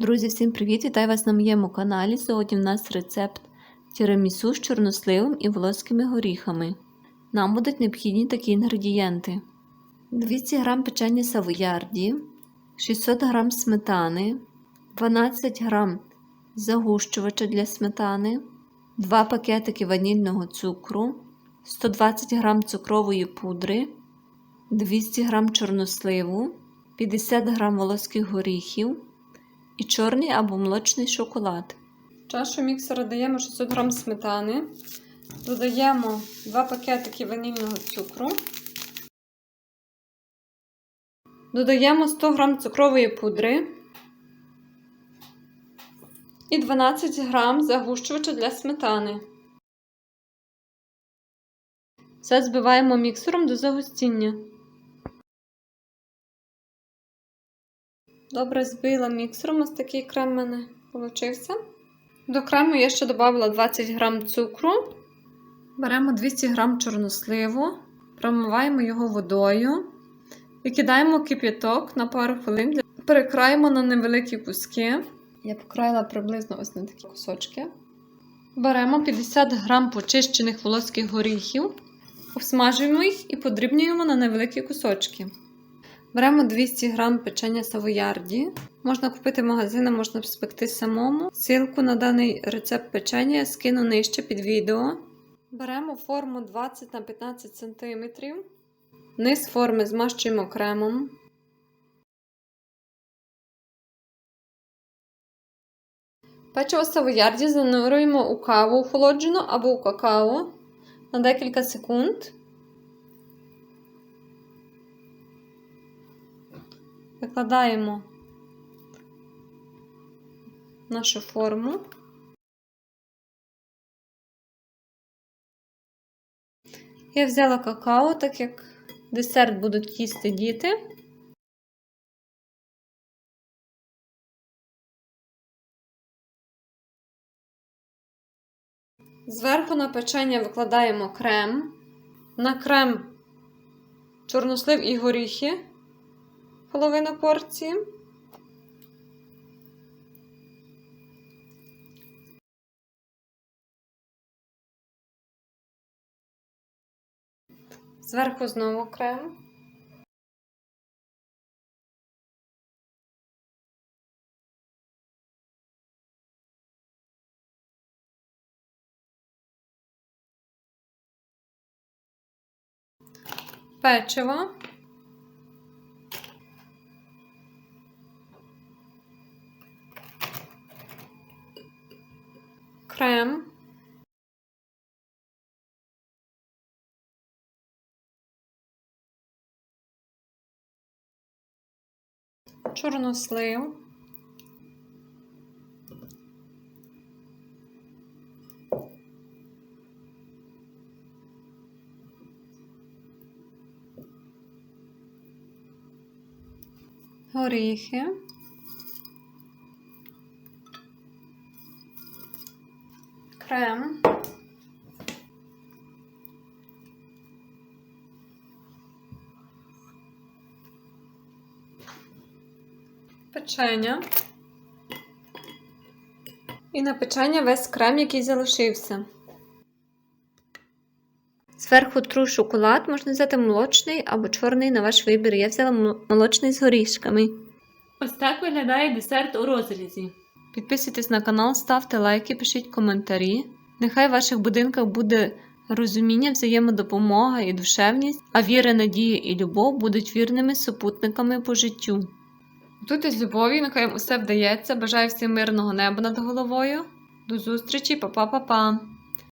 Друзі, всім привіт! Вітаю вас на моєму каналі. Сьогодні в нас рецепт тірамісу з чорносливом і волоськими горіхами. Нам будуть необхідні такі інгредієнти: 200 г печення савоярді, 600 г сметани, 12 г загущувача для сметани, 2 пакетики ванільного цукру, 120 г цукрової пудри, 200 г чорносливу, 50 г волоських горіхів і чорний або молочний шоколад. В чашу міксера даємо 600 г сметани, додаємо 2 пакетики ванільного цукру, додаємо 100 г цукрової пудри і 12 г загущувача для сметани. Все збиваємо міксером до загустіння. Добре збила міксером, ось такий крем в мене получився. До крему я ще додала 20 г цукру. Беремо 200 г чорносливу, промиваємо його водою і кидаємо кип'яток на пару хвилин. Перекраємо на невеликі куски. Я покраїла приблизно ось на такі кусочки. Беремо 50 г почищених волоських горіхів, обсмажуємо їх і подрібнюємо на невеликі кусочки. Беремо 200 г печення савоярді. Можна купити в магазинах, можна спекти самому. Силку на даний рецепт печення я скину нижче під відео. Беремо форму 20 на 15 см. Низ форми змащуємо кремом. Печиво савоярді занурюємо у каву охолоджену або у какао на декілька секунд. Викладаємо нашу форму. Я взяла какао, так як десерт будуть їсти діти. Зверху на печення викладаємо крем, на крем чорнослив і горіхи половину порції. Зверху знову крем. Печиво. Крем. Чорнослив. Горіхи. Крем. Печення. І на печення весь крем, який залишився. Зверху тру шоколад, можна взяти молочний або чорний на ваш вибір. Я взяла молочний з горішками. Ось так виглядає десерт у розрізі. Підписуйтесь на канал, ставте лайки, пишіть коментарі. Нехай в ваших будинках буде розуміння, взаємодопомога і душевність, а віра, надія і любов будуть вірними супутниками по життю. Тут із любові, нехай усе вдається. Бажаю всім мирного неба над головою. До зустрічі, па-па-па-па!